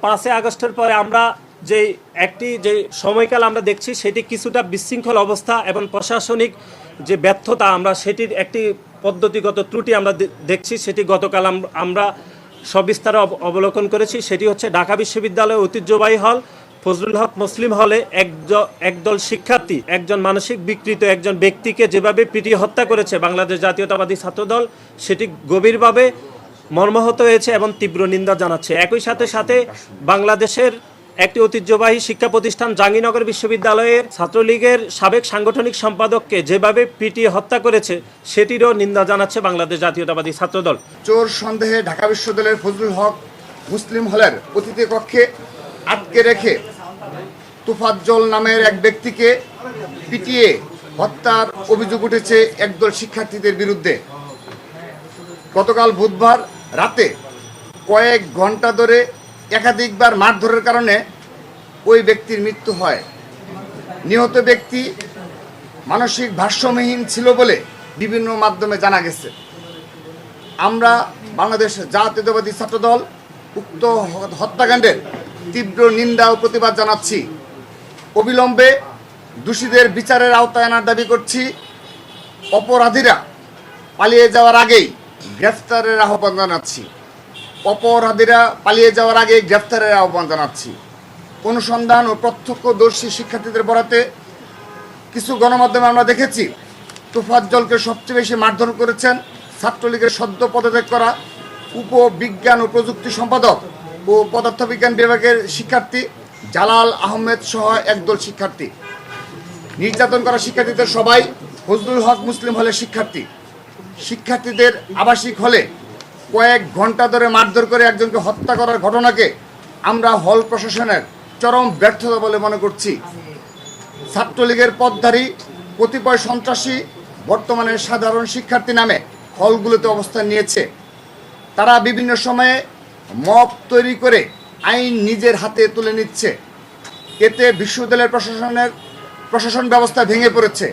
পাঁচই আগস্টের পরে আমরা যে একটি যে সময়কাল আমরা দেখছি, সেটি কিছুটা বিশৃঙ্খল অবস্থা এবং প্রশাসনিক যে ব্যর্থতা, আমরা সেটির একটি পদ্ধতিগত ত্রুটি আমরা দেখছি, সেটি গতকাল আমরা সবিস্তারে অব- অবলোকন করেছি। সেটি হচ্ছে ঢাকা বিশ্ববিদ্যালয়ের ঐতিহ্যবাহী হল ফজলুল হক মুসলিম হলে একদল শিক্ষার্থী, একজন মানসিক বিকৃত, একজন ব্যক্তিকে যেভাবে পিটিয়ে হত্যা করেছে বাংলাদেশ জাতীয়তাবাদী ছাত্রদল, সেটি গভীরভাবে মর্মাহত হয়েছে এবং তীব্র নিন্দা জানাচ্ছে। একই সাথে সাথে বাংলাদেশের একটি ঐতিহ্যবাহী শিক্ষা প্রতিষ্ঠান জাহাঙ্গীরনগর বিশ্ববিদ্যালয়ের ছাত্রলীগের সাবেক সাংগঠনিক সম্পাদককে যেভাবে পিটিয়ে হত্যা করেছে, সেটিরও নিন্দা জানাচ্ছে বাংলাদেশ জাতীয়তাবাদী ছাত্রদল। চোর সন্দেহে ঢাকা বিশ্ববিদ্যালয়ের ফজলুল হক মুসলিম হলের অতিথি কক্ষে আটকে রেখে তুফাজ্জল নামের এক ব্যক্তিকে পিটিয়ে হত্যার অভিযোগ উঠেছে একদল শিক্ষার্থীদের বিরুদ্ধে। গতকাল বুধবার রাতে কয়েক ঘণ্টা ধরে একাধিকবার মারধরের কারণে ওই ব্যক্তির মৃত্যু হয়। নিহত ব্যক্তি মানসিক ভারসাম্যহীন ছিল বলে বিভিন্ন মাধ্যমে জানা গেছে। আমরা বাংলাদেশ জাতীয়তাবাদী ছাত্রদল উক্ত হত্যাকাণ্ডের তীব্র নিন্দা ও প্রতিবাদ জানাচ্ছি। অবিলম্বে দোষীদের বিচারের আওতায় আনার দাবি করছি। অপরাধীরা পালিয়ে যাওয়ার আগেই গ্রেফতারের আহ্বান জানাচ্ছি। অপরাধীরা পালিয়ে যাওয়ার আগে গ্রেফতারের আহ্বান জানাচ্ছি। অনুসন্ধান ও প্রত্যক্ষদর্শী শিক্ষার্থীদের বরাতে কিছু গণমাধ্যমে আমরা দেখেছি তোফাজ্জলকে সবচেয়ে বেশি মারধর করেছেন ছাত্রলীগের সদ্য পদত্যাগ করা উপবিজ্ঞান ও প্রযুক্তি সম্পাদক ও পদার্থবিজ্ঞান বিভাগের শিক্ষার্থী জালাল আহমেদ সহ একদল শিক্ষার্থী। নির্যাতন করা শিক্ষার্থীদের সবাই ফজলুল হক মুসলিম হলে শিক্ষার্থী। শিক্ষার্থীদের আবাসিক হলে কয়েক ঘণ্টা ধরে মারধর করে একজনকে হত্যা করার ঘটনাকে আমরা হল প্রশাসনের চরম ব্যর্থতা বলে মনে করছি। ছাত্রলীগের পদধারী কতিপয় সন্ত্রাসী বর্তমানে সাধারণ শিক্ষার্থী নামে হলগুলোতে অবস্থান নিয়েছে। তারা বিভিন্ন সময়ে মপ তৈরি করে আইন নিজের হাতে তুলে নিচ্ছে। এতে বিশ্ববিদ্যালয়ের প্রশাসনের প্রশাসন ব্যবস্থা ভেঙে পড়েছে।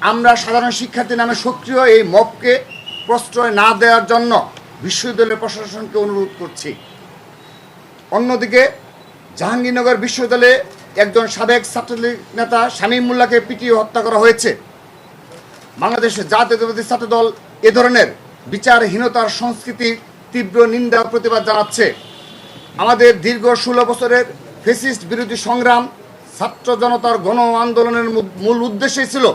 আমরা সাধারণ শিক্ষার্থী নামে সক্রিয় এই মবকে প্রশ্রয় না দেওয়ার জন্য বিশ্ববিদ্যালয়ের প্রশাসনকে অনুরোধ করছি। অন্যদিকে, জাহাঙ্গীরনগর বিশ্ববিদ্যালয়ে একজন সাবেক ছাত্রলীগ নেতা শামীম মোল্লাকে পিটিয়ে হত্যা করা হয়েছে। বাংলাদেশের জাতীয়তাবাদী ছাত্রদল এ ধরনের বিচারহীনতার সংস্কৃতি তীব্র নিন্দা প্রতিবাদ জানাচ্ছে। আমাদের দীর্ঘ ষোলো বছরের ফেসিস্ট বিরোধী সংগ্রাম ছাত্র জনতার গণ আন্দোলনের মূল উদ্দেশ্যই ছিল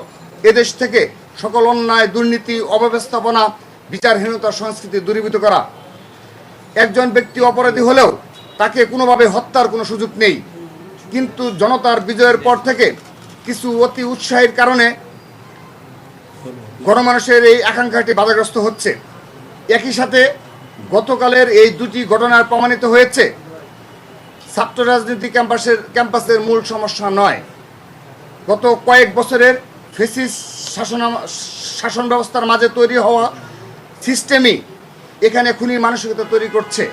এদেশ থেকে সকল অন্যায়, দুর্নীতি, অব্যবস্থাপনা, বিচারহীনতা সংস্কৃতি দূরীভূত করা। একজন ব্যক্তি অপরাধী হলেও তাকে কোনোভাবে হত্যার কোনো সুযোগ নেই। কিন্তু জনতার বিজয়ের পর থেকে কিছু অতি উৎসাহের কারণে গণমানুষের এই আকাঙ্ক্ষাটি বাধাগ্রস্ত হচ্ছে। একই সাথে গতকালের এই দুটি ঘটনার প্রমাণিত হয়েছে। ছাত্র রাজনীতি ক্যাম্পাসের ক্যাম্পাসের মূল সমস্যা নয়। গত কয়েক বছরের ফেসিস শাসন শাসন ব্যবস্থার মাঝে তৈরি হওয়া সিস্টেমই এখানে খুনি মানসিকতা তৈরি করছে।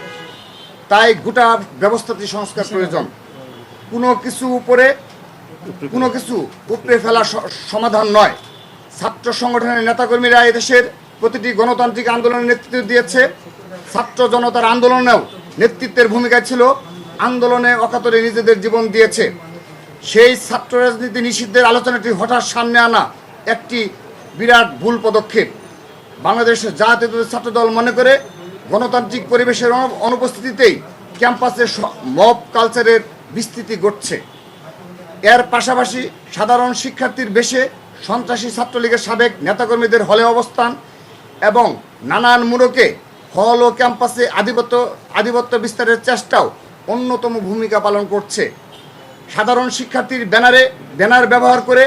তাই গোটা ব্যবস্থাটি সংস্কার প্রয়োজন। কোনো কিছু উপরে, কোনো কিছু উপরে ফেলা সমাধান নয়। ছাত্র সংগঠনের নেতাকর্মীরা এদেশের প্রতিটি গণতান্ত্রিক আন্দোলনের নেতৃত্ব দিয়েছে। ছাত্র জনতার আন্দোলনেও নেতৃত্বের ভূমিকা ছিল আন্দোলনে অকাতরে নিজেদের জীবন দিয়েছে। সেই ছাত্র রাজনীতি নিষিদ্ধের আলোচনাটি হঠাৎ সামনে আনা একটি বিরাট ভুল পদক্ষেপ। বাংলাদেশের জাতীয় ছাত্র দল মনে করে গণতান্ত্রিক পরিবেশের অনুপস্থিতিতেই ক্যাম্পাসে মব কালচারের বিস্তৃতি ঘটছে। এর পাশাপাশি সাধারণ শিক্ষার্থীর বেশে সন্ত্রাসী ছাত্রলীগের সাবেক নেতাকর্মীদের হলে অবস্থান এবং নানান মুড়কে হল ও ক্যাম্পাসে আধিপত্য আধিপত্য বিস্তারের চেষ্টাও অন্যতম ভূমিকা পালন করছে। সাধারণ শিক্ষার্থীর ব্যানারে ব্যানার ব্যবহার করে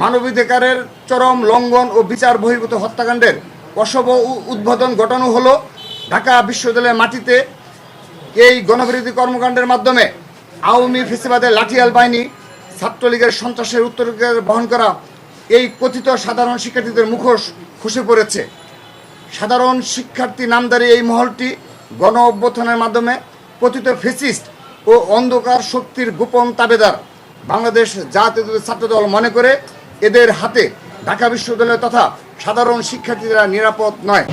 মানবাধিকারের চরম লঙ্ঘন ও বিচার বহির্ভূত হত্যাকাণ্ডের অশব উদ্বোধন ঘটানো হলো ঢাকা বিশ্ববিদ্যালয়ের মাটিতে। এই গণবিরোধী কর্মকাণ্ডের মাধ্যমে আওয়ামী ফেসিবাদের লাঠিয়াল বাহিনী ছাত্রলীগের সন্ত্রাসের উত্তরাধিকার বহন করা এই কথিত সাধারণ শিক্ষার্থীদের মুখোশ খসে পড়েছে। সাধারণ শিক্ষার্থী নামদারি এই মহলটি গণ অভ্যুত্থানের মাধ্যমে কথিত ফেসিস্ট ও অন্ধকার শক্তির গোপন তাবেদার বাংলাদেশ জাতীয় ছাত্র দল মনে করে এদের হাতে ঢাকা বিশ্ববিদ্যালয় তথা সাধারণ শিক্ষার্থীরা নিরাপদ নয়।